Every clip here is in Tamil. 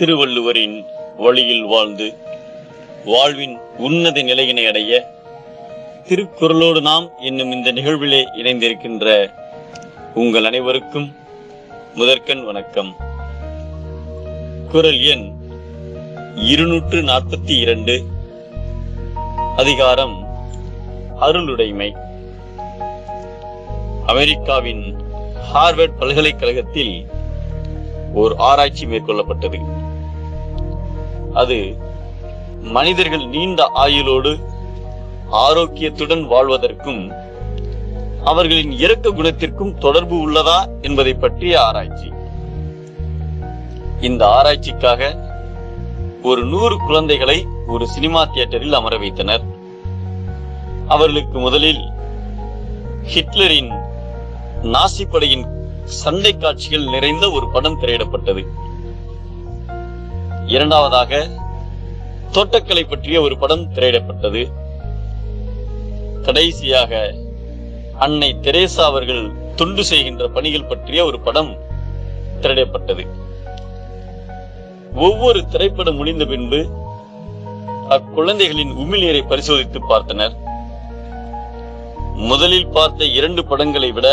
திருவள்ளுவரின் வழியில் வாழ்ந்து வாழ்வின் உன்னத நிலையினை அடைய திருக்குறளோடு நாம் என்னும் இந்த நிகழ்விலே இணைந்திருக்கின்ற உங்கள் அனைவருக்கும் முதற்கண் வணக்கம். குரல் எண் இருநூற்று நாற்பத்தி இரண்டு. அதிகாரம் அருளுடைமை. அமெரிக்காவின் ஹார்வர்ட் பல்கலைக்கழகத்தில் ஓர் ஆராய்ச்சி மேற்கொள்ளப்பட்டது. அது மனிதர்கள் நீண்ட ஆயுளோடு ஆரோக்கியத்துடன் வாழ்வதற்கும் அவர்களின் இரக்க குணத்திற்கும் தொடர்பு உள்ளதா என்பதை பற்றிய ஆராய்ச்சி. இந்த ஆராய்ச்சிக்காக ஒரு நூறு குழந்தைகளை ஒரு சினிமா தியேட்டரில் அமர வைத்தனர். அவர்களுக்கு முதலில் ஹிட்லரின் நாசி படையின் சண்டை காட்சிகள் நிறைந்த ஒரு படம் திரையிடப்பட்டது. இரண்டாவதாக தோட்டக்கலை பற்றிய ஒரு படம் திரையிடப்பட்டது. கடைசியாக அன்னை தெரேசா அவர்கள் தொண்டு செய்கின்ற பணிகள் பற்றிய ஒரு படம் திரையிடப்பட்டது. ஒவ்வொரு திரைப்படம் முடிந்த பின்பு அக்குழந்தைகளின் உமிழ்நீரை பரிசோதித்து பார்த்தனர். முதலில் பார்த்த இரண்டு படங்களை விட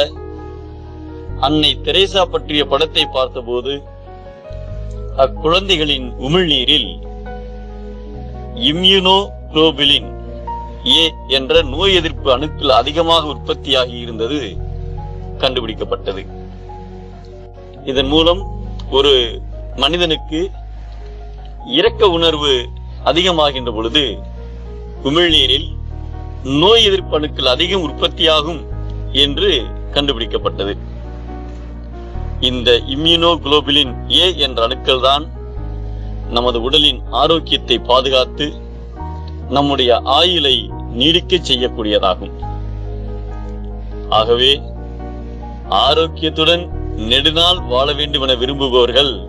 அன்னை தெரேசா பற்றிய படத்தை பார்த்தபோது அக்குழந்தைகளின் உமிழ்நீரில் இம்யூனோ குளோபிலின் ஏ என்ற நோய் எதிர்ப்பு அணுக்கள் அதிகமாக உற்பத்தியாகி இருந்தது கண்டுபிடிக்கப்பட்டது. இதன் மூலம் ஒரு மனிதனுக்கு இரக்க உணர்வு அதிகமாகின்ற பொழுது உமிழ்நீரில் நோய் எதிர்ப்பு அணுக்கள் அதிகம் உற்பத்தியாகும் என்று கண்டுபிடிக்கப்பட்டது. இந்த இம்யூனோகுளோபிலின் ஏ என்ற அணுக்கள் தான் நமது உடலின் ஆரோக்கியத்தை பாதுகாத்து நம்முடைய ஆயுளை நீடிக்க செய்யக்கூடியதாகும். ஆகவே ஆரோக்கியத்துடன் நெடுநாள் வாழ வேண்டும் என விரும்புபவர்கள்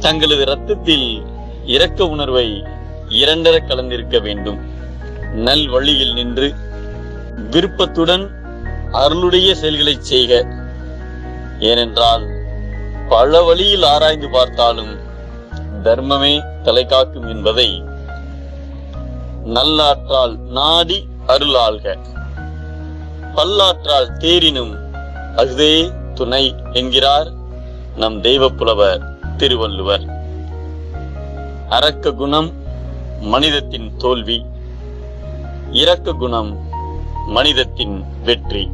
தங்களது இரத்தத்தில் இரக்க உணர்வை இரண்டர கலந்திருக்க வேண்டும். நல் வழியில் நின்று விருப்பத்துடன் அருளுடைய செயல்களை செய்க. ஏனென்றால் பல வழியில் ஆராய்ந்து பார்த்தாலும் தர்மமே தலை காக்கும் என்பதை நல்லாற்றால் நாடி அருளாள்க. பல்லாற்றால் தேரினும் அஃதே துணை என்கிறார் நம் தெய்வப்புலவர் திருவள்ளுவர். அரக்க குணம் மனிதத்தின் தோல்வி இரக்க குணம் மனிதத்தின் வெற்றி.